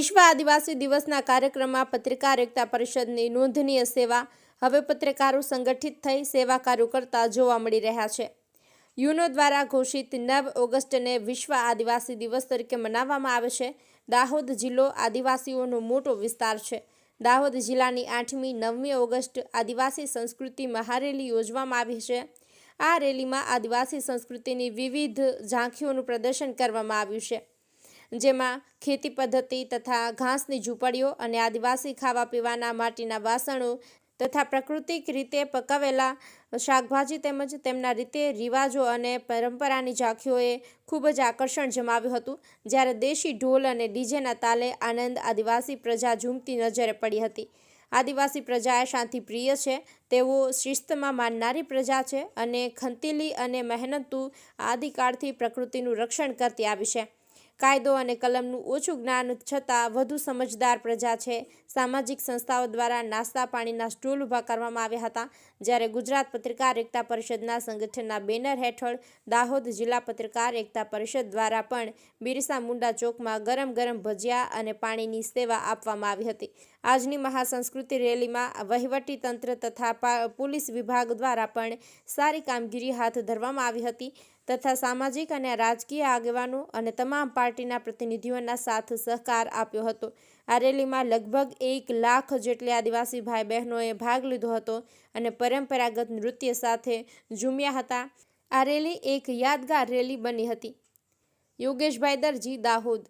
આદિવાસી દિવસના કાર્યક્રમમાં પત્રકાર એકતા પરિષદની નોંધનીય સેવા હવે પત્રકારો સંગઠિત થઈ સેવા કાર્યો કરતા જોવા મળી રહ્યા છે. યુનો દ્વારા ઘોષિત નવ ઓગસ્ટને વિશ્વ આદિવાસી દિવસ તરીકે મનાવવામાં આવે છે. દાહોદ જિલ્લો આદિવાસીઓનો મોટો વિસ્તાર છે. દાહોદ જિલ્લાની આઠમી નવમી ઓગસ્ટ આદિવાસી સંસ્કૃતિ મહારેલી યોજવામાં આવી છે. આ રેલીમાં આદિવાસી સંસ્કૃતિની વિવિધ ઝાંખીઓનું પ્રદર્શન કરવામાં આવ્યું છે. જેમાં ખેતી પદ્ધતિ તથા ઘાસની ઝૂંપડીઓ અને આદિવાસી ખાવા પીવાના માટીના વાસણો તથા પ્રાકૃતિક રીતે પકાવેલા શાકભાજી તેમજ તેમના રીતે રિવાજો અને પરંપરાની ઝાંખીઓએ ખૂબ જ આકર્ષણ જમાવ્યું હતું. જ્યારે દેશી ઢોલ અને ડીજેના તાલે આનંદ આદિવાસી પ્રજા ઝૂમતી નજરે પડી હતી. આદિવાસી પ્રજા એ શાંતિપ્રિય છે, તેઓ શિસ્તમાં માનનારી પ્રજા છે અને ખંતીલી અને મહેનતુ આદિકાળથી પ્રકૃતિનું રક્ષણ કરતી આવી છે. કાયદો અને કલમનું ઓછું જ્ઞાન છતાં વધુ સમજદાર પ્રજા છે. સામાજિક સંસ્થાઓ દ્વારા નાસ્તા પાણીના સ્ટોલ ઊભા કરવામાં આવ્યા હતા. જ્યારે ગુજરાત પત્રકાર એકતા પરિષદના સંગઠનના બેનર હેઠળ દાહોદ જિલ્લા પત્રકાર એકતા પરિષદ દ્વારા પણ બિરસા મુંડા ચોકમાં ગરમ ગરમ ભજીયા અને પાણીની સેવા આપવામાં આવી હતી. આજની મહાસંસ્કૃતિ રેલીમાં વહીવટી તંત્ર તથા પોલીસ વિભાગ દ્વારા પણ સારી કામગીરી હાથ ધરવામાં આવી હતી. તથા સામાજિક અને રાજકીય આગેવાનો અને તમામ પાર્ટીના પ્રતિનિધિઓના સાથ સહકાર આપ્યો હતો. આ રેલીમાં લગભગ એક લાખ જેટલી આદિવાસી ભાઈ બહેનોએ ભાગ લીધો હતો અને પરંપરાગત નૃત્ય સાથે ઝૂમ્યા હતા. આ રેલી એક યાદગાર રેલી બની હતી. યોગેશભાઈ દરજી દાહોદ